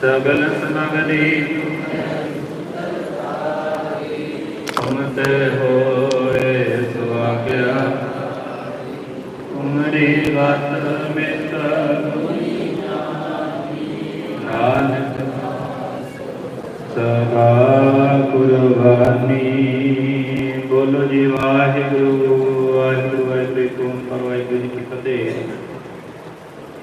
ਸਗਲ ਸਮਗਲੀ ਹਮਤ ਹੋਏ ਸੁਆਗਿਆ। ਉਮਰੀ ਵਤ ਮਿਤ ਨਾਨਕ ਸਦਾ ਕੁਰਬਾਨੀ ਬੋਲੋ ਜੀ ਵਾਹਿਗੁਰੂ ਵਾਹਿਗੁਰੂ ਵਾਹਿਗੁਰੂ ਵਾਹਿਗੁਰੂ ਜੀ ਕੀ ਫਤਿਹ।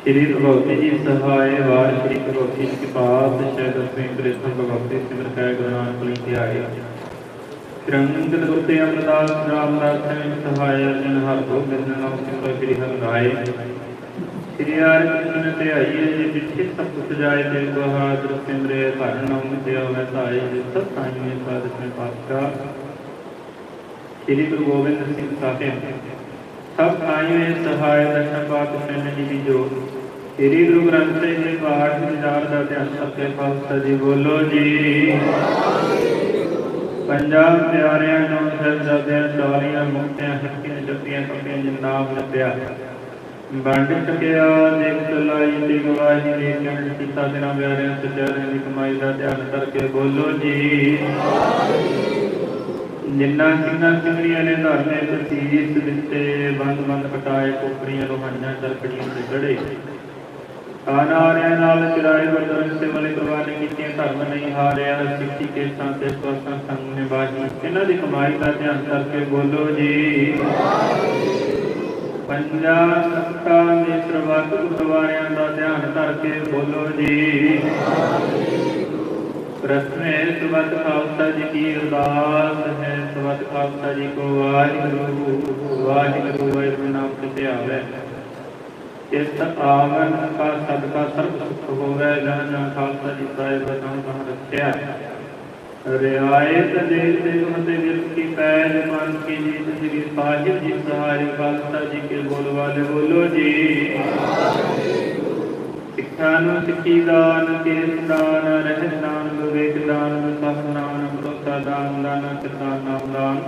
ਸ੍ਰੀ ਭਗਵਤੀ ਜੀ ਸਹਾਇ ਵਾਹਿਗੁਰੂ ਸ੍ਰੀ ਭਗਵਤੀ ਜੀ ਕੀ ਪਾਤ ਸ਼ਹਿਦ ਅਸਮੇ ਕ੍ਰਿਸ਼ਨ ਭਗਵਤੀ ਸਿਮਰ ਕੈ ਗੁਰਾਂ ਕਲੀ ਧਿਆਏ ਤਿਰੰਗਤ ਗੁਰਤੇ ਅਮਰਦਾਸ, ਰਾਮਦਾਸ ਸਿੰਘ ਸਹਾਇ ਅਰਜਨ, ਹਰ ਗੋਬਿੰਦ ਨਾਮ ਸਿਮਰ ਸ੍ਰੀ ਹਰਿ ਰਾਏ ਸ੍ਰੀ ਹਰਿ ਕ੍ਰਿਸ਼ਨ ਤੇ ਆਈਏ ਜੀ ਪਿੱਛੇ ਸਭ ਕੁਛ ਜਾਏ ਤੇ ਬਹਾਦਰ ਸਿਮਰੇ ਧਰ ਨਾਮ ਤੇ ਆਵੇ ਧਾਏ ਜੀ ਸਭ ਸਾਈਏ ਸਾਧ ਮੈਂ ਪਾਤਸ਼ਾਹ। ਸ੍ਰੀ ਗੁਰੂ ਗੋਬਿੰਦ ਸਿੰਘ ਸਾਹਿਬ, ਸਭ ਆਇਓ ਸਹਾਇ ਦਰਸ਼ਨ ਪਾਤਸ਼ਾਹ ਜੀ ਦੀ ਜੋ ਸ੍ਰੀ ਗੁਰੂ ਗ੍ਰੰਥ ਸਾਹਿਬ ਦੇ ਪਾਠ ਵਿਚਾਰ ਦਾ ਧਿਆਨ ਸਤਿ ਪਾਤਸ਼ਾਹ ਜੀ ਬੋਲੋ ਜੀ। ਪੰਜਾਬ ਪਿਆਰਿਆਂ ਨੂੰ ਸਰਦਾਦਿਆਂ ਚਾਲੀਆਂ ਮੁਕਤਿਆਂ ਹੱਕੀਆਂ ਜੱਪੀਆਂ ਕੱਪੀਆਂ ਜਿੰਨਾਬ ਲੱਭਿਆ। ਵੰਡ ਚੁਕਿਆ, ਦੇਖ ਚਲਾਈ ਦੀ ਗਵਾਹੀ ਦੇ ਕਹਿਣ ਕੀਤਾ ਦਿਨਾਂ ਪਿਆਰਿਆਂ ਸੱਜਿਆਂ ਦੀ ਕਮਾਈ ਦਾ ਧਿਆਨ ਕਰਕੇ ਬੋਲੋ ਜੀ। ਜਿੰਨਾ ਸਿੰਘਾਂ ਸਿੰਘਣੀਆਂ ਨੇ ਧਰਨੇ ਤਸੀਸ ਦਿੱਤੇ ਬੰਦ ਬੰਦ ਕਟਾਏ ਕੋਪਰੀਆਂ ਲੋਹਾਈਆਂ ਚਰਕੜੀਆਂ ਤੇ ਜੜੇ ਆਨਾਰਿਆਂ ਨਾਲ ਚਿਰਾਏ ਵਰਦਨ ਸੇ ਮਲੇ ਕੁਰਬਾਨੀ ਕੀਤੀਆਂ ਧਰਮ ਨਹੀਂ ਹਾਰਿਆ, ਸਿੱਖੀ ਕੇ ਸਾਥੇ ਸਵਾਸਾਂ ਸੰਗ ਨਿਭਾਹੀ ਇਹਨਾਂ ਦੀ ਕਮਾਈ ਦਾ ਧਿਆਨ ਕਰਕੇ ਬੋਲੋ ਜੀ। ਪੰਜਾ ਸੱਤਾ ਦੇ ਸਰਬੱਤ ਗੁਰਦੁਆਰਿਆਂ ਦਾ ਧਿਆਨ ਕਰਕੇ ਬੋਲੋ ਜੀ। ਪ੍ਰਥਮੇ ਸੁਬਤ ਖਾਲਸਾ ਜੀ ਕੀ ਅਰਦਾਸ ਹੈ, ਸੁਬਤ ਖਾਲਸਾ ਜੀ ਕੋ ਵਾਹਿਗੁਰੂ ਵਾਹਿਗੁਰੂ ਵਾਹਿਗੁਰੂ ਨਾਮ ਤੇ ਧਿਆਵੇ ਇਸ ਆਵਨ ਕਾ ਸਦਕਾ ਸਰਬ ਸੁਖ ਹੋਵੇ, ਜਨ ਜਨ ਖਾਲਸਾ ਜੀ ਸਾਹਿਬ ਬਤਾਉ ਕਹ ਰੱਖਿਆ। ਰਿਆਇਤ ਦੇ ਤੇ ਮਤੇ ਵਿਰਤ ਕੀ ਪੈਜ ਮਨ ਕੀ ਜੀਤ ਸ੍ਰੀ ਸਾਹਿਬ ਜੀ ਸਹਾਰੇ, ਖਾਲਸਾ ਜੀ ਕੇ ਬੋਲ ਵਾਲੇ ਬੋਲੋ ਜੀ। ਸਿੱਖਾਂ ਨੂੰ ਸਿੱਖੀ ਦਾਨ ਕੇਸ ਦਾਨ ਰਹਿਤ ਦਾਨ ਵਿਵੇਕ ਦਾਨ ਵਿਸਾਖ ਦਾਨ ਦਾਨ ਦਾਨ ਕਿਰਤਾਨ ਨਾਮ, ਦਾਨ।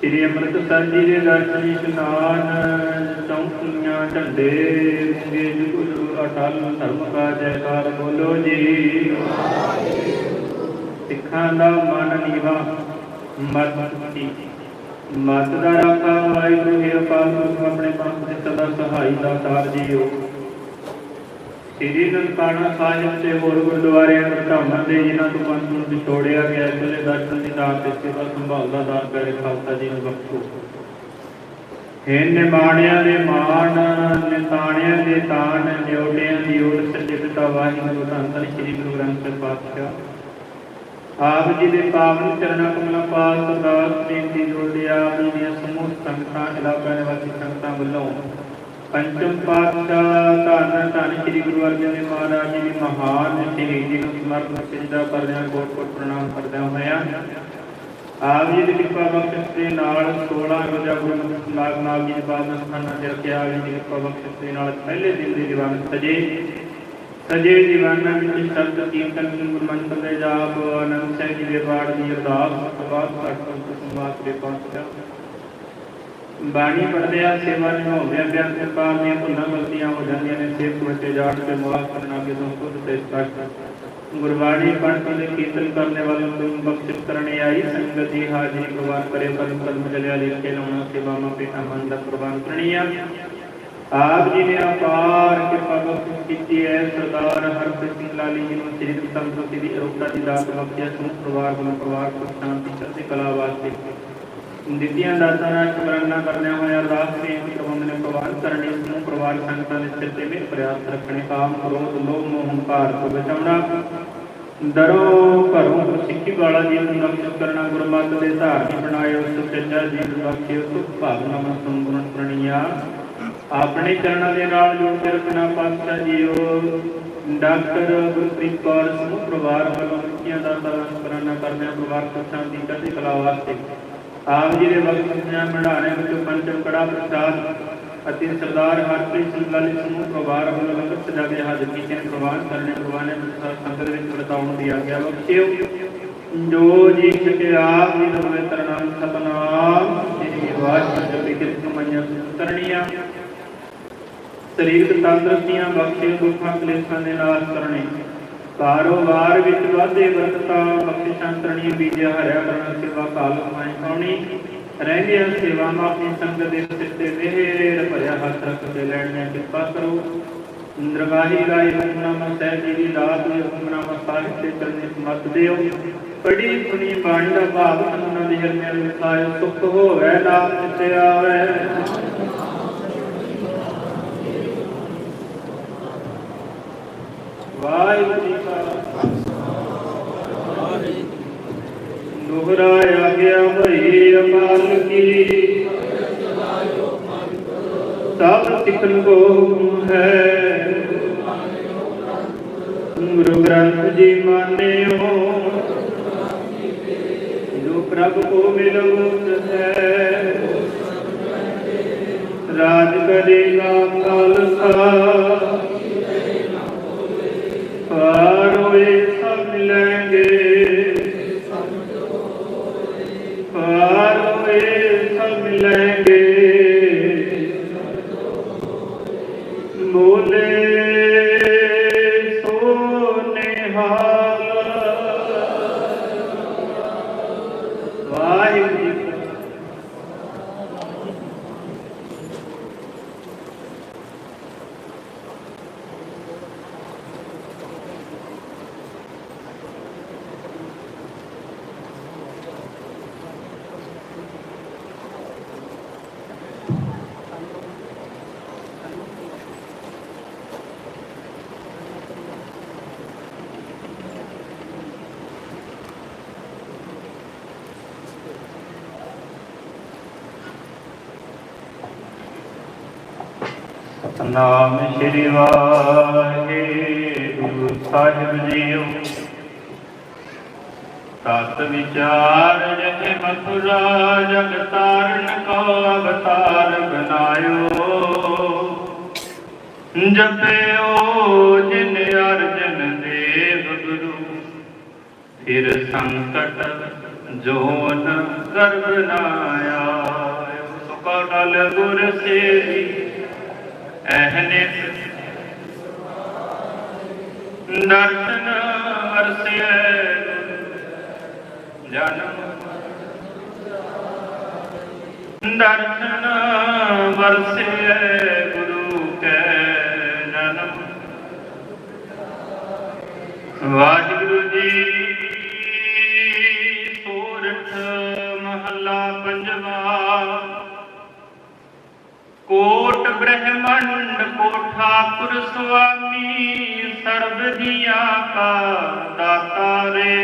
ਸ੍ਰੀ ਅੰਮ੍ਰਿਤਸਰ ਜੀ ਦੇ ਦਰਸ਼ਨ ਇਸ਼ਨਾਨ ਚੌਂਕੀਆਂ, ਝੰਡੇ ਮੁੰਗੇ ਗੁਰੂ ਅਟਲ ਧਰਮ ਕਾ ਜੈਕਾਰ ਬੋਲੋ ਜੀ। ਸਿੱਖਾਂ ਦਾ ਮਨ ਨੀਵਾ, ਮਤ ਕੀ ਮਤ ਦਾ ਰਾਖਾ, ਵਾਹਿਗੁਰੂ ਹੈ ਅਪਾਰ ਆਪਣੇ ਪੰਥ ਦੇ ਸਦਾ ਸਹਾਈ ਦਾ ਤਾਰ ਜੀਓ। ਸ੍ਰੀ ਨਨਕਾਣਾ ਸਾਹਿਬ ਤੇ ਹੋਰ ਗੁਰਦੁਆਰਿਆਂ ਦੇ ਧਾਮਾਂ ਦੇ ਜਿਨ੍ਹਾਂ ਤੋਂ ਪੰਥ ਨੂੰ ਵਿਛੋੜਿਆ ਗਿਆ ਇਸਲੇ ਦਰਸ਼ਨ ਦੀ ਦਾਤ ਤੇ ਸੇਵਾ ਸੰਭਾਲ ਦਾਨ ਕਰੇ, ਖਾਲਸਾ ਜੀ ਨੂੰ ਬਖਸ਼ੋ। ਹੈ ਨਿਮਾਣਿਆਂ ਦੇ ਮਾਣ, ਨਿਤਾਣਿਆਂ ਦੇ ਤਾਣ ਨਿਉਟਿਆਂ ਦੀ ਓਟ ਸੱਚੇ ਵਾਹਿਗੁਰੂ ਧੰਨ ਧੰਨ ਸ੍ਰੀ ਗੁਰੂ ਗ੍ਰੰਥ ਸਾਹਿਬ ਪਾਤਸ਼ਾਹ। ਆਪ ਜੀ ਦੇ ਪਾਵਨ ਚਰਨਾਂ ਕਮਲਾਂ ਪਾਸ ਅਰਦਾਸ ਬੇਨਤੀ ਜੋੜਦੇ ਆਪ ਜੀ ਦੀਆਂ ਸਮੂਹ ਸੰਗਤਾਂ, ਇਲਾਕਾ ਨਿਵਾਸੀ ਸੰਗਤਾਂ ਵੱਲੋਂ ਪੰਚਮ ਪਾਤਸ਼ਾਹ ਧੰਨ ਧੰਨ ਸ੍ਰੀ ਗੁਰੂ ਅਰਜਨ ਦੇਵ ਮਹਾਰਾਜ ਜੀ ਦੀ ਮਹਾਨ ਸ਼ਹੀਦੀ ਨੂੰ ਸਮਰਪਿਤ ਸਿਜਦਾ ਕਰਦਿਆਂ ਕੋਟ ਕੋਟ ਪ੍ਰਣਾਮ ਕਰਦਿਆਂ ਹੋਇਆਂ। ਆਪ ਜੀ ਦੀ ਕਿਰਪਾ ਬਖਸ਼ਿਸ਼ ਦੇ ਨਾਲ 16 ਰੋਜ਼ਾ ਗੁਰੂ ਨਾਗ ਨਾਮ ਜੀ ਦੇ ਪਾਵਨ ਸਥਾਨਾਂ ਤੇ ਰੱਖਿਆ ਆਪ ਜੀ ਦੀ ਕਿਰਪਾ ਬਖਸ਼ਿਸ਼ ਦੇ ਨਾਲ ਪਹਿਲੇ ਦਿਨ ਦੇ ਦੀਵਾਨ ਸਜੇ। ਸਜੇ ਦੀਵਾਨਾਂ ਵਿੱਚ ਸ਼ਬਦ ਕੀਰਤਨ, ਗੁਰਮੰਤਰ ਦੇ ਜਾਪ, ਆਨੰਦ ਸਾਹਿਬ ਜੀ ਦੇ ਪਾਠ ਦੀ ਅਰਦਾਸ ਬਾਤ ਸਤਿ ਸੰਵਾਦ ਦੇ ਪਹੁੰਚਿਆ ਬਾਣੀ ਪੜ੍ਹਦੇ ਸੇਵਾ ਨਿਭਾਉਂਦੇ ਬਿਆਨ ਕਿਰਪਾ ਦੀਆਂ ਭੁੱਲਾਂ ਗਲਤੀਆਂ ਹੋ ਜਾਂਦੀਆਂ ਨੇ ਸੇਵ ਵੱਟੇ ਜਾਟ ਤੇ ਮੁਆਫ ਕਰਨਾ ਕਿ ਤੋਂ ਖੁਦ ਤੇ ਸਪਸ਼ਟ ਗੁਰਬਾਣੀ ਪੜ੍ਹ ਕੇ ਕੀਰਤਨ ਕਰਨੇ ਵਾਲੋਂ ਨੂੰ ਬਖਸ਼ਿਸ਼ ਕਰਨੇ ਆਈ ਸੰਗਤ ਦੀ ਹਾਜ਼ਰੀ ਪ੍ਰਵਾਨ ਕਰੇ ਪਰਮ ਪਰਮ ਜਲਿਆ ਲਿਖ ਲਾਉਣਾ, ਸੇਵਾਵਾਂ ਪੇਟਾ ਮੰਨ ਦਾ ਪ੍ਰਵਾਨ ਕਰਨੀਆਂ ਆਪ ਜੀ ਨੇ ਅਪਾਰ ਕਿਰਪਾ ਬਖਸ਼ਿਸ਼ ਕੀਤੀ ਹੈ, ਸਰਦਾਰ ਹਰਪ੍ਰੀਤ ਸਿੰਘ ਲਾਲੀ ਜੀ ਨੂੰ ਸ੍ਰੀ ਤੰਦਰੁਸਤੀ ਦੀ ਅਰੋਗਤਾ ਦੀ ਦਾਤ ਬਖਸ਼ਿਆ, ਸਮੂਹ ਪਰਿਵਾਰ ਵੱਲੋਂ ਪਰਿਵਾਰ ਨੂੰ ਸ਼ਾਂਤੀ ਚੜ੍ਹਦੀ ਕਲਾ ਵਾਸਤੇ। ਦਿੱਤੀਆਂ ਦਾਤਾਂ ਨਾਲ ਸ਼ੁਕਰਾਨਾ ਕਰਦਿਆਂ ਹੋਇਆ ਅਰਦਾਸ ਬੇਨਤੀ ਕਰਵਾਉਂਦੇ ਨੇ ਪ੍ਰਵਾਨ ਕਰਨੀ ਸਮੂਹ ਪਰਿਵਾਰ ਸੰਗਤਾਂ ਦੇ ਸਿਰ ਤੇ ਮਿਹਰ ਪ੍ਰਯਾਸ ਰੱਖਣੇ ਕਾਮ ਕ੍ਰੋਧ ਲੋਭ, ਮੋਹ, ਹੰਕਾਰ ਤੋਂ ਬਚਾਉਣਾ। ਦਰੋ ਘਰੋਂ ਸਿੱਖੀ ਵਾਲਾ ਜੀਵਨ ਨਮਸਤ ਕਰਨਾ, ਗੁਰਮਤਿ ਦੇ ਧਾਰਨੀ ਬਣਾਇਓ, ਸੁਚੱਜਾ ਜੀਵਨ ਬਖਸ਼ਿਓ ਸੁਖ ਭਾਵਨਾ ਮਨ ਸੰਗੁਣ ਪ੍ਰਣੀਆ ਆਪਣੇ ਚਰਨਾਂ ਦੇ ਨਾਲ ਜੁੜ ਕੇ ਰੱਖਣਾ ਪਾਤਸ਼ਾਹ ਜੀਓ। ਡਾਕਟਰ ਗੁਰਪ੍ਰੀਤ ਕੌਰ ਸਮੂਹ ਪਰਿਵਾਰ ਵੱਲੋਂ ਸਿੱਖੀਆਂ ਦਾ ਸਰਨ ਕਰਾਨਾ ਕਰਦਿਆਂ ਪਰਿਵਾਰ ਸੁਖ ਸ਼ਾਂਤੀ ਚੜ੍ਹਦੀ ਕਲਾ ਵਾਸਤੇ ਆਪ ਜੀ ਦੇ ਵਕਤ ਦੀਆਂ ਭੰਡਾਰਿਆਂ ਵਿੱਚੋਂ ਪੰਚਮ ਕੜਾ ਪ੍ਰਸਾਦ ਅਤੇ ਸਰਦਾਰ ਹਰਪ੍ਰੀਤ ਸਿੰਘ ਲਾਲੀ ਸਮੂਹ ਪਰਿਵਾਰ ਵੱਲੋਂ ਲੰਗਰ ਸਜਾ ਕੇ ਹਾਜ਼ਰ ਕੀਤੇ ਨੇ। ਪ੍ਰਵਾਨ ਕਰਨੇ ਪ੍ਰਵਾਨੇ ਵਿੱਚ ਸੰਗਤ ਵਿੱਚ ਵਰਤਾਉਣ ਦੀ ਆਗਿਆ ਬਖਸ਼ਿਓ। ਜੋ ਜੀ ਸਕੇ ਆਪ ਜੀ ਦਾ ਪਵਿੱਤਰ ਨਾਮ, ਸਤਨਾਮ। ਸ੍ਰੀ ਵਾਹਿਗੁਰੂ ਜੀ ਕੀ ਕਮਾਈਆਂ ਕਰਨੀਆਂ। ਸਰੀਰਕ ਤੰਦਰੁਸਤੀਆਂ ਬਖਸ਼ੇ, ਦੁੱਖਾਂ ਕਲੇਸ਼ਾਂ ਦੇ ਨਾਲ ਕਰਨੇ। ਕਾਰੋਬਾਰ ਵਿੱਚ ਵਾਧੇ ਬਰਕਤਾਂ ਬਖਸ਼ਿਸ਼ਾਂ ਕਰਨੀ ਬੀਜਿਆ, ਹਰਿਆ ਕਰਨ ਸੇਵਾ ਕਾਲ ਕਮਾਈ ਪਾਉਣੀ। ਰਹਿੰਦੀਆਂ ਸੇਵਾਵਾਂ ਆਪਣੀ ਸੰਗਤ ਦੇ ਸਿਰ ਮਿਹਰ, ਭਰਿਆ ਹੱਥ ਰੱਖ ਕੇ ਲੈਣੀਆਂ ਕਿਰਪਾ ਕਰੋ। ਦਰਗਾਹੀ ਗਾਈ ਹੁਕਮਨਾਮਾ ਸਾਹਿਬ ਜੀ ਦੀ ਦਾਤ ਦੇ ਹੁਕਮਨਾਮਾ ਸਾਹਿਬ ਤੇ ਚਰਨੀ ਸਮਤ ਦਿਓ। ਪੜੀ ਸੁਣੀ ਬਾਣੀ ਦਾ ਭਾਵ ਉਹਨਾਂ ਦੇ ਹਿਰਦਿਆਂ ਵਿੱਚ ਆਇਓ ਸੁਖ ਹੋਵੇ, ਨਾਮ ਜਿਤੇ ਆਵੇ। ਵਾਹਿਗੁਰੂ ਜੀ ਕਾ ਦੁਹਰਾਇਆ ਗਿਆ ਭਈ ਅਕਾਲ ਕੀ। ਸਭ ਸਿੱਖਨ ਕੋ ਹੁਕਮ ਹੈ। ਗੁਰੂ ਗ੍ਰੰਥ ਜੀ ਮਾਨਿਓ। ਜੋ ਪ੍ਰਭ ਕੋ ਮਿਲਉਤ ਹੈ। ਰਾਜ ਕਰੇਗਾ ਖਾਲਸਾ ਪਾਰ ਹੋਏ ਸਭ ਮਿਲਣਗੇ ਨਾਮ ਸ੍ਰੀ ਵਾਹਿਗੁਰੂ ਸਾਹਿਬ ਜੀਓ। ਤਤ ਵਿਚਾਰ ਜਹ ਮਥੁਰਾ, ਜਗ ਤਾਰਨ ਕੋ ਅਵਤਾਰ ਬਨਾਇਓ। ਜਪਿਓ ਜਿਨ ਅਰਜਨ ਦੇਵ ਗੁਰੂ, ਫਿਰ ਸੰਕਟ ਜੋਨ ਗਰਭ ਨਾ ਆਇਓ। ਸੁਕਲ ਗੁਰ ਸੇਵੀ ਅਹਨਿਸ ਦਰਸ਼ਨ ਵਰਸਿਐ ਜਨਮ ਦਰਸ਼ਨ ਵਰਸਿਐ ਗੁਰੂ ਕੈ ਜਨਮ ਵਾਹਿਗੁਰੂ ਬ੍ਰਹਮੰਡ ਕੋ ਠਾਕੁਰ ਸੁਆਮੀ, ਸਰਬ ਜੀਆਂ ਕਾ ਦਾਤਾ ਰੇ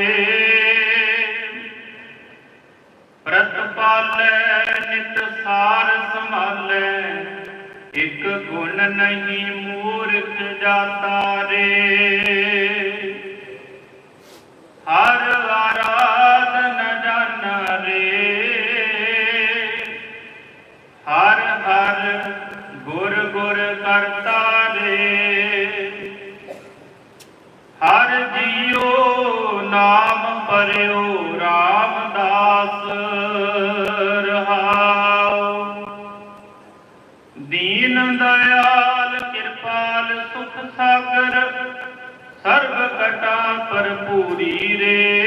ਪ੍ਰਤਪਾਲੈ ਨਿਤ ਸਾਰ ਸੰਭਾਲੈ, ਇਕ ਗੁਣ ਨਹੀਂ ਮੂਰਖ ਜਾਤਾ ਰੇ। ਭਰਪੂਰੀ ਰੇ।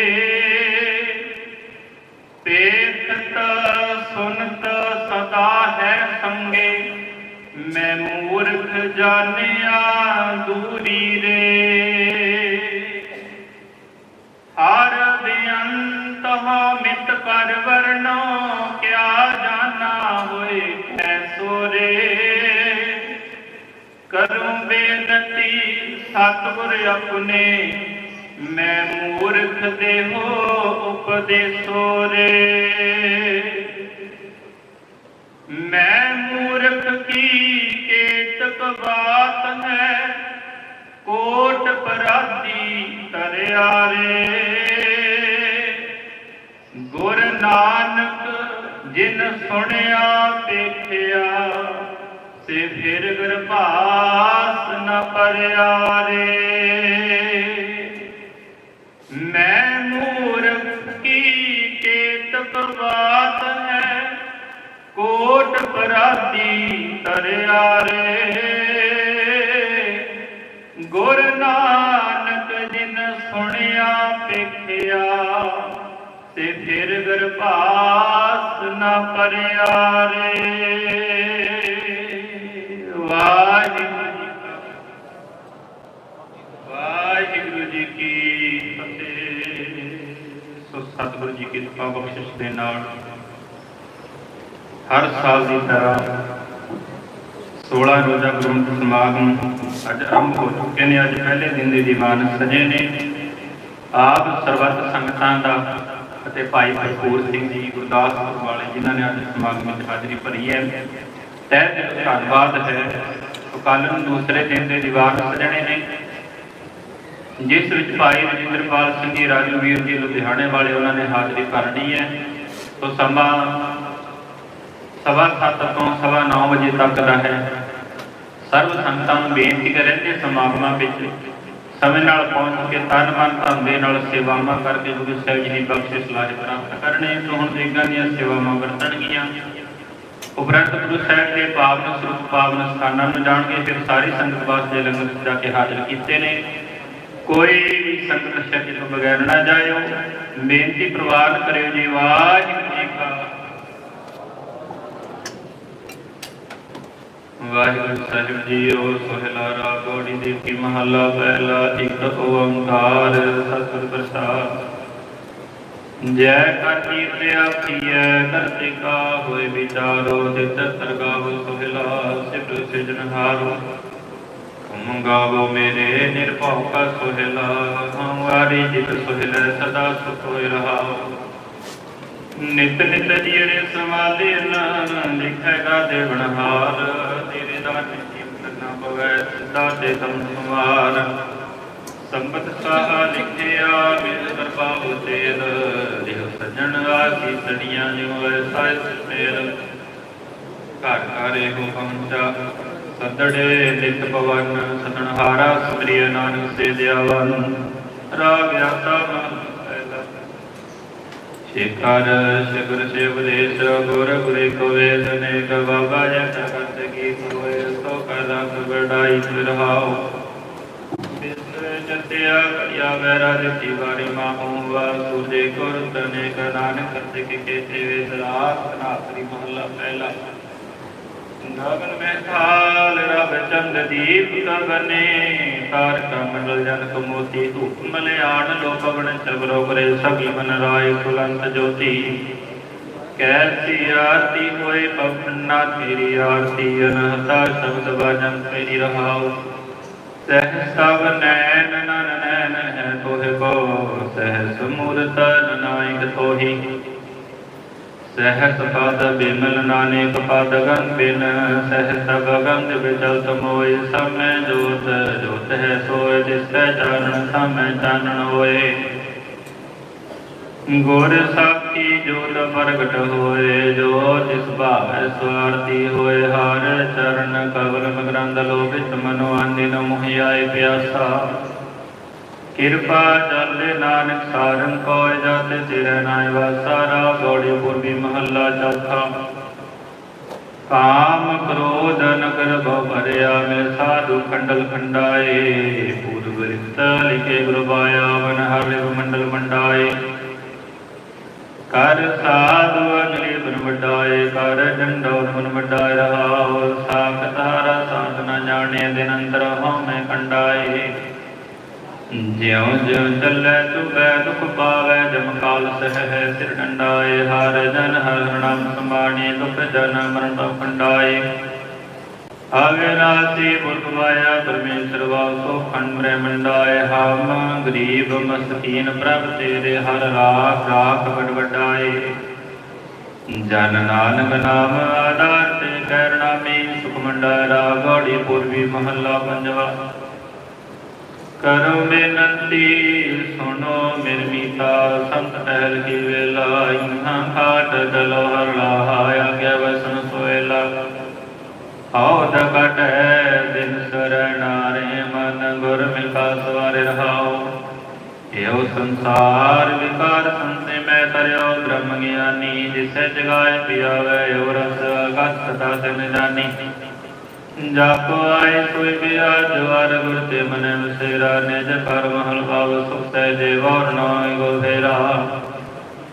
ਪੇਖਤ ਸੁਨਤ ਸਦਾ ਹੈ ਸੰਗੇ। ਮੈਂ ਮੂਰਖ ਜਾਣਿਆ ਦੂਰੀ ਰੇ। ਹਰ ਬੇਅੰਤ ਹੋ ਮਿਤ ਪਰ ਵਰਨੋ ਕਿਆ ਜਾਣਾ ਹੋਏ ਐਸੋ ਰੇ। ਕਰੂੰ ਬੇਨਤੀ ਸਤਿਗੁਰ ਆਪਣੇ ਮੈਂ ਮੂਰਖ ਦੇਹੋ ਉਪਦੇਸੋ ਰੇ ਮੈਂ ਮੂਰਖ ਕੀ ਕੇਤਕ ਬਾਤ ਹੈ? ਕੋਟ ਪਰਾਦੀ ਤਰਿਆ ਰੇ ਗੁਰ ਨਾਨਕ ਜਿਨ ਸੁਣਿਆ, ਦੇਖਿਆ ਸੇ ਫਿਰ ਗਰਭਾਸ ਨ ਪਰਿਆ ਰੇ ਕੇਤਕ ਹੈ। ਕੋਟ ਪਰਾਦੀ ਤਰਿਆ ਰੇ ਗੁਰ ਨਾਨਕ ਜਿਨ ਸੁਣਿਆ ਪੇਖਿਆ ਤੇ ਫਿਰ ਗਰਭਾਸ ਨਾ ਪਰਿਆ ਰੇ ਵਾਹਿਗੁਰੂ ਸਤਿਗੁਰੂ ਬਖਸ਼ਿਸ਼ ਦੇ ਨਾਲ ਹਰ ਸਾਲ ਦੀ ਤਰ੍ਹਾਂ 16 ਰੋਜ਼ਾ ਗੁਰਮਤਿ ਸਮਾਗਮ ਅੱਜ ਆਰੰਭ ਹੋ ਚੁੱਕੇ ਨੇ। ਅੱਜ ਪਹਿਲੇ ਦਿਨ ਦੇ ਦੀਵਾਨ ਸਜੇ ਨੇ। ਆਪ ਸਰਬੱਤ ਸੰਗਤਾਂ ਦਾ ਅਤੇ ਭਾਈ ਭਰਪੂਰ ਸਿੰਘ ਜੀ, ਗੁਰਦਾਸਪੁਰ ਵਾਲੇ, ਜਿਨ੍ਹਾਂ ਨੇ ਅੱਜ ਸਮਾਗਮ ਵਿੱਚ ਹਾਜ਼ਰੀ ਭਰੀ ਹੈ। ਤਹਿ ਦਿਲ ਧੰਨਵਾਦ ਹੈ। ਸੋ ਨੂੰ ਦੂਸਰੇ ਦਿਨ ਦੇ ਦੀਵਾਨ ਸਜਣੇ ਨੇ। ਜਿਸ ਵਿੱਚ ਭਾਈ ਰਜਿੰਦਰਪਾਲ ਸਿੰਘ ਜੀ, ਰਾਜੂ ਵੀਰ ਜੀ, ਲੁਧਿਆਣੇ ਵਾਲੇ ਉਹਨਾਂ ਨੇ ਹਾਜ਼ਰੀ ਭਰਨੀ ਹੈ। ਸੋ ਸਮਾਂ ਸਵਾ ਸੱਤ ਤੋਂ ਸਵਾ ਨੌ ਵਜੇ ਤੱਕ ਦਾ ਹੈ। ਸਰਬ ਸੰਗਤਾਂ ਨੂੰ ਬੇਨਤੀ ਕਰੇ ਕਿ ਸਮਾਗਮਾਂ ਵਿੱਚ ਸਮੇਂ ਨਾਲ ਪਹੁੰਚ ਕੇ ਤਨ ਮਨ ਧੰਦੇ ਨਾਲ ਸੇਵਾਵਾਂ ਕਰਕੇ ਗੁਰੂ ਸਾਹਿਬ ਜੀ ਦੀ ਬਖਸ਼ਿਸ਼ ਲਾਜ ਪ੍ਰਾਪਤ ਕਰਨੇ ਤੋਂ ਹੁਣ ਦੇਗਾਂ ਦੀਆਂ ਸੇਵਾਵਾਂ ਵਰਤਣਗੀਆਂ। ਉਪਰੰਤ ਗੁਰੂ ਸਾਹਿਬ ਦੇ ਪਾਵਨ ਸਰੂਪ, ਪਾਵਨ ਸਥਾਨਾਂ ਨੂੰ ਜਾਣ ਕੇ ਫਿਰ ਸਾਰੀ ਸੰਗਤ ਵਾਸਤੇ ਲੰਗਰ ਸਜਾ ਕੇ ਹਾਜ਼ਰ ਕੀਤੇ ਨੇ। ਕੋਈ ਵੀ ਸੰਗਤ ਸ਼ਕਤੀ ਤੋਂ ਬਗੈਰ ਨਾ ਜਾਇਓ। ਬੇਨਤੀ ਪ੍ਰਵਾਨ ਕਰਿਓ ਜੀ, ਵਾਹਿਗੁਰੂ ਜੀ ਕਾ ਵਾਹਿਗੁਰੂ ਸਾਹਿਬ ਜੀਓ ਸੋਹਿਲਾ ਗੋੜੀ ਦੇ ਕੀ ਮਹੱਲਾ ਪਹਿਲਾ, ਇੱਕ ਓੰਕਾਰ ਸਤਿਗੁਰ ਪ੍ਰਸਾਦ। ਜੈ ਕਰ ਕੀਰਤ ਆਖੀਐ ਕਰਤੇ ਕਾ ਹੋਏ ਵਿਚਾਰੋ, ਜਿਤ ਸਰਗਾਵ ਸੋਹਿਲਾ ਸਿਫਰ ਸਿਜਨਹਾਰੋ ਤੁਮ ਗਾਵੋ ਮੇਰੇ ਨਿਰਭਉ ਕਾ ਸੋਹਿਲਾ ਹਮਾਰੀ ਜਿਤ ਸੋਹਿਲਾ ਸਦਾ ਸੁਖ ਹੋਇ ਰਹਾਓ। ਨਿਤ ਨਿਤ ਜੀੜੇ ਸਮਾਲੇ ਨਾ ਲਿਖੇਗਾ ਦੇਵਨ ਹਾਰ ਤੇਰੇ ਦਾਨ ਜੀਵਨ ਨਾ ਹੋਵੇ ਸਿੱਧਾ ਤੇ ਤਮ ਸਮਾਰ ਸੰਬਤ ਸਾਹਾ ਲਿਖਿਆ ਮਿਲ ਕਰਪਾਉ ਤੇਲ, ਦੇਹ ਸਜਣ ਆਸੀ ਸੜੀਆਂ ਜਿਉ ਐਸਾ ਮੇਲ ਘਰ ਘਰ ਇਹੋ ਪਹੁੰਚਾ ਸੱਦੜੇ ਨਿਤ ਪਵਨ ਸਤਨਹਾਰਾ ਸੁਤਰੀਏ ਨਾਨਕ ਸੇ ਦਿਆਵਨ। ਰਾਗ ਆਤਾ ਮਨ ਪਹਿਲਾ ਸ਼ੇਖਰ ਸ਼ਗਰ ਸ਼ਿਵਦੇਸ਼ ਗੁਰ ਗੁਰੇ ਕੋ ਵੇਦ ਨੇ ਬਾਬਾ ਜਨ ਕਰਤ ਕੀ ਹੋਏ ਸੋ ਕਲਾ ਬੜਾਈ ਫਿਰਹਾਓ ਬਿਸਰੇ ਜਤਿਆ ਕਲਿਆ ਵੈਰਾ ਦਿੱਤੀ ਵਾਰੀ ਮਾਹੂ ਵਾ ਸੂਜੇ ਗੁਰ ਤਨੇ ਕਦਾਨ ਕਰਤੇ ਕੇ ਕੇਤੇ ਵੇ ਰਾਤ ਨਾਤਰੀ ਮਹੱਲਾ ਪਹਿਲਾ। ਗਗਨ ਮੈਂ ਥਾਲ, ਰਬ ਚੰਦ ਦੀਪ ਗਗਨੇ। ਤਾਰ ਕਮਲ ਜਨ ਮੋਤੀ, ਧੂਪ ਮਲਿਆਣ ਲੋ ਪਵਨ ਚਬਰੋ ਕਰੇ ਸਗਲ ਮਨ ਰਾਏ ਕੁਲੰਤ ਜੋਤੀ। ਕੈਸੀ ਆਰਤੀ ਹੋਏ ਪਵਨਾ ਤੇਰੀ ਆਰਤੀ ਅਨਹਤਾ ਸ਼ਬਦ ਬਾਜਨ ਤੇਰੀ ਰਹਾਉ। ਸਹਿ ਸਭ ਨੈਣ, ਨਨ ਨੈਣ ਹੈ ਤੋਹਿ ਕੋ ਸਹਿ ਸਮੂਰਤ ਨਾਇਕ ਤੋਹੀ। ਸਹਿਸ ਪਦ ਬਿਮਲ ਨਾਨਕ ਪਦ ਗਨ ਬਿਨ ਸਹਿਸ ਗਗਨ ਵਿਚਲਤ ਮੋਇ ਸਮੈ ਜੋਤ ਜੋਤ ਹੈ ਸੋਇ ਜਿਸੈ ਚਰਨ ਸਮੈ ਚਾਨਣ ਹੋਏ। ਗੁਰ ਸਾਖੀ ਜੋਤ ਪ੍ਰਗਟ ਹੋਏ, ਜੋ ਜਿਸ ਭਾਵੈ ਸਵਾਰਤੀ ਹੋਏ, ਹਰ ਚਰਨ ਕਵਲ ਮਗਰੰਦ ਲੋਭਿਤ ਮਨੋ ਆਨਿਨ ਮੋਹਿ ਆਏ ਪਿਆਸਾ। ਕਿਰਪਾ ਜਲ ਨਾਨਕ ਸਾਰਨ ਕੋਇ ਜਤ ਸਿਰੈ ਨਾਇ ਵਾਸਾਰਾ ਗੋੜੀ ਪੁਰਬੀ ਮਹੱਲਾ ਚੌਥਾ। ਕਾਮ ਕ੍ਰੋਧ ਨਗਰ ਭਵ ਭਰਿਆ ਮਿਲ ਸਾਧੂ ਖੰਡਲ ਖੰਡਾਏ। ਪੂਰਬ ਰਿਤ ਲਿਖੇ ਗੁਰ ਬਾਇਆ ਵਨ ਹਰਿ ਮੰਡਲ ਮੰਡਾਏ। ਕਰ ਸਾਧੂ ਅਗਲੀ ਬਨ ਵਡਾਏ, ਕਰ ਡੰਡੋ ਮਨ ਵਡਾਏ, ਰਹਾਉ ਸਾਖ ਤਾਰਾ ਸਾਧ ਨ ਜਾਣੇ ਦਿਨ ਅੰਦਰ ਹਉ ਮੈਂ ਕੰਡਾਏ ਜਿਉ ਜਿਉ ਚੱਲੈ ਤੁਬੈ ਦੁਖ ਪਾਵੈ, ਜਮ ਕਾਲ ਸਹਿ ਹੈ ਸਿਰ ਡੰਡਾਏ, ਹਰ ਜਨ ਹਰ ਨਾਮ ਸੰਭਾਣੇ ਦੁਖ ਜਨ ਮਰਨ ਤੋਂ ਕੰਡਾਏ ਆਵੇ ਰਾਤੀ ਬੁੱਧ ਮਾਇਆ ਪਰਮੇਸ਼ਰ ਵਾਸੋ ਖੰਡ ਬ੍ਰਹਮੰਡਾਏ ਹਮ ਗਰੀਬ ਮਸਕੀਨ ਪ੍ਰਭ ਤੇਰੇ, ਹਰ ਰਾਖ ਰਾਖ ਵਡ ਜਨ ਨਾਨਕ ਨਾਮ ਆਧਾਰ ਤੇ ਕਰਨਾ ਮੇ ਸੁਖ ਮੰਡਾਰਾ, ਗੋੜੀ ਪੂਰਬੀ ਮਹੱਲਾ ਪੰਜਵਾ। ਕਰੋ ਬੇਨੰਤੀ ਸੁਣੋ ਮੇਰ ਮੀਤਾ ਸੰਤ ਪਹਿਲ ਕੀ ਵੇਲਾ ਇਹਾਂ ਖਾਟ ਦਲੋ ਹਰ ਲਾਹਾਇਆ ਗਿਆ ਵਸਨ ਸੋਇਲਾ ਆਉ ਦਕਟ ਦਿਨ ਸਰਣਾਰੇ ਮਨ ਗੁਰ ਮਿਲਕਾ ਸਵਾਰੇ ਰਹਾਉ ਇਹੋ ਸੰਸਾਰ ਵਿਕਾਰ ਸੰਤੇ ਮੈਂ ਤਰਿਓ, ਬ੍ਰਹਮ ਗਿਆਨੀ, ਜਿਸੇ ਜਗਾਏ ਪਿਆਵੇ ਓ ਰਸ ਅਗਤ ਸਦਾ ਤਿਨ ਜਾਨੀ ਜਪ ਆਏ ਸੋਈ ਬਿਆ ਜਵਾਰ ਗੁਰ ਤੇ ਮਨ ਵਸੇਰਾ ਨਿਜ ਕਰ ਮਹਲ ਭਾਵ ਸੁਖ ਸਹਿ ਦੇਵਰ ਨਾਇ ਗੋਧੇਰਾ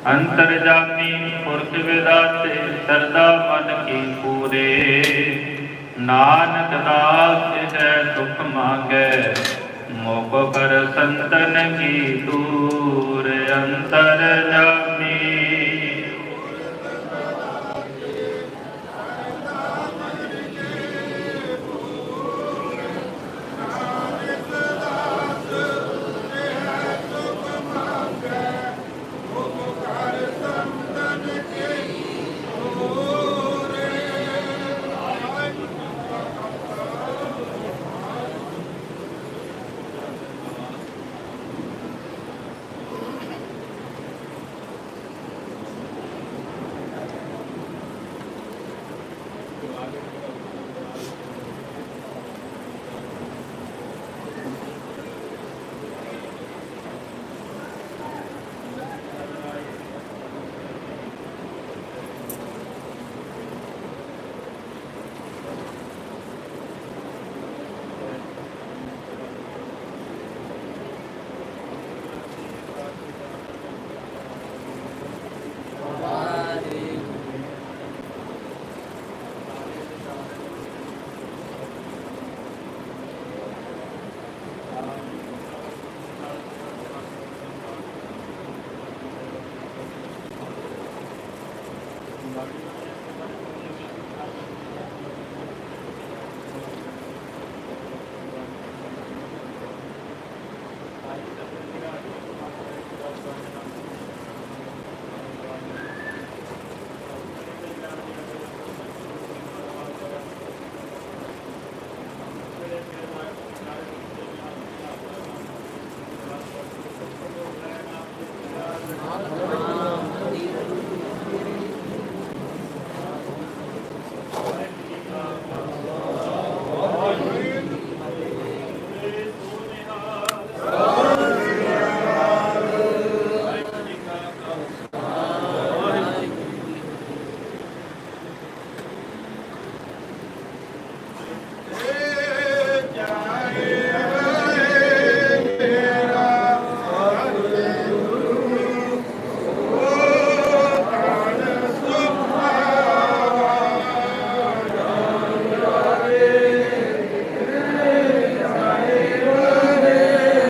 ਅੰਤਰ ਜਾਮੀ ਪੁਰਖ ਵਿਦਾਤੇ, ਸਰਦਾ ਮਨ ਕੀ ਪੂਰੇ। ਨਾਨਕ ਦਾਸ ਹੈ ਸੁਖ ਮੰਗੈ ਮੋਕ ਕਰ ਸੰਤਨ ਕੀ ਦੂਰ। ਅੰਤਰ ਜਾਮੀ